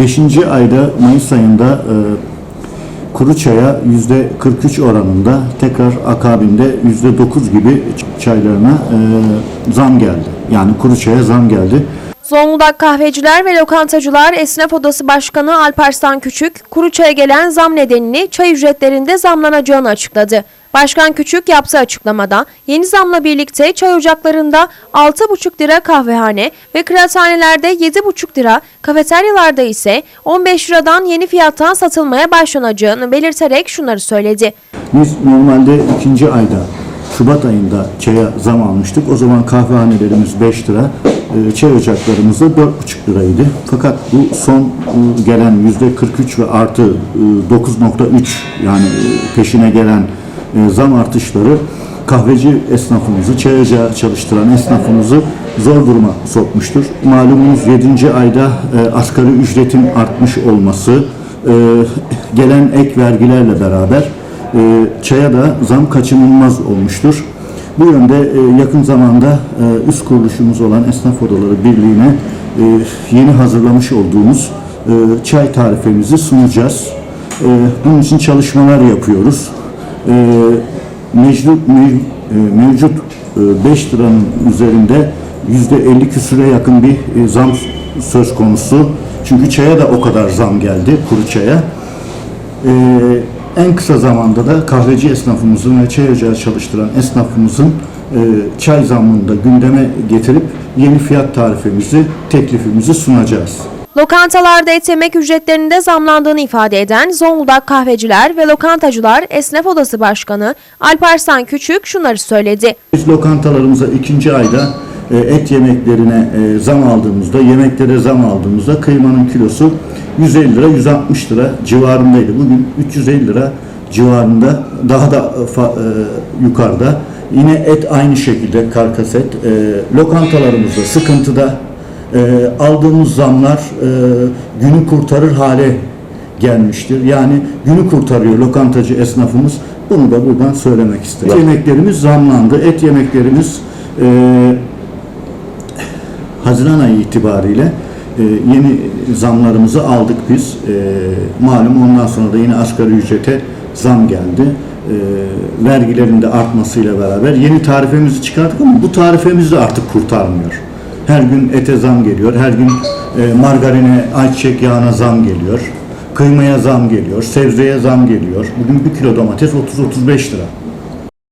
5. ayda Mayıs ayında e, kuru çaya yüzde 43 oranında tekrar akabinde yüzde 9 gibi çaylarına e, zam geldi. Yani kuru çaya zam geldi. Zonguldak Kahveciler ve Lokantacılar Esnaf Odası Başkanı Alparslan Küçük, kuru çaya gelen zam nedenini çay ücretlerinde zamlanacağını açıkladı. Başkan Küçük yaptığı açıklamada yeni zamla birlikte çay ocaklarında 6,5 lira kahvehane ve kıraathanelerde 7,5 lira, kafeteryalarda ise 15 liradan yeni fiyattan satılmaya başlanacağını belirterek şunları söyledi. Biz normalde ikinci ayda Şubat ayında çaya zam almıştık. O zaman kahvehanelerimiz 5 lira, e, çay ocaklarımız da 4,5 liraydı. Fakat bu son e, gelen yüzde 43 ve artı e, 9.3 yani e, peşine gelen zam artışları kahveci esnafımızı, çay ocağı çalıştıran esnafımızı zor duruma sokmuştur. Malumunuz 7. ayda asgari ücretin artmış olması, gelen ek vergilerle beraber çaya da zam kaçınılmaz olmuştur. Bu yönde e, yakın zamanda e, üst kuruluşumuz olan Esnaf Odaları Birliği'ne e, yeni hazırlamış olduğumuz çay tarifemizi sunacağız. Bunun için çalışmalar yapıyoruz. Mevcut, mev- mevcut e, 5 liranın üzerinde %50 küsüre yakın bir zam söz konusu. Çünkü çaya da o kadar zam geldi, kuru çaya. Ee, en kısa zamanda da kahveci esnafımızın ve çay ocağı çalıştıran esnafımızın e, çay zammını da gündeme getirip yeni fiyat tarifemizi, teklifimizi sunacağız. Lokantalarda et yemek ücretlerinde zamlandığını ifade eden Zonguldak Kahveciler ve Lokantacılar Esnaf Odası Başkanı Alparslan Küçük şunları söyledi. Biz lokantalarımıza ikinci ayda e, et yemeklerine e, zam aldığımızda, yemeklere zam aldığımızda kıymanın kilosu 150 lira, 160 lira civarındaydı. Bugün 350 lira civarında, daha da e, yukarıda. Yine et aynı şekilde karkas et. E, lokantalarımızda sıkıntıda e, aldığımız zamlar e, günü kurtarır hale gelmiştir. Yani günü kurtarıyor lokantacı esnafımız. Bunu da buradan söylemek isterim. Yemeklerimiz zamlandı. Et yemeklerimiz e, Haziran ayı itibariyle e, yeni zamlarımızı aldık biz. E, malum ondan sonra da yine asgari ücrete zam geldi. E, vergilerin de artmasıyla beraber yeni tarifemizi çıkarttık ama bu tarifemiz de artık kurtarmıyor. Her gün ete zam geliyor, her gün e, margarine, ayçiçek yağına zam geliyor, kıymaya zam geliyor, sebzeye zam geliyor. Bugün bir kilo domates 30-35 lira.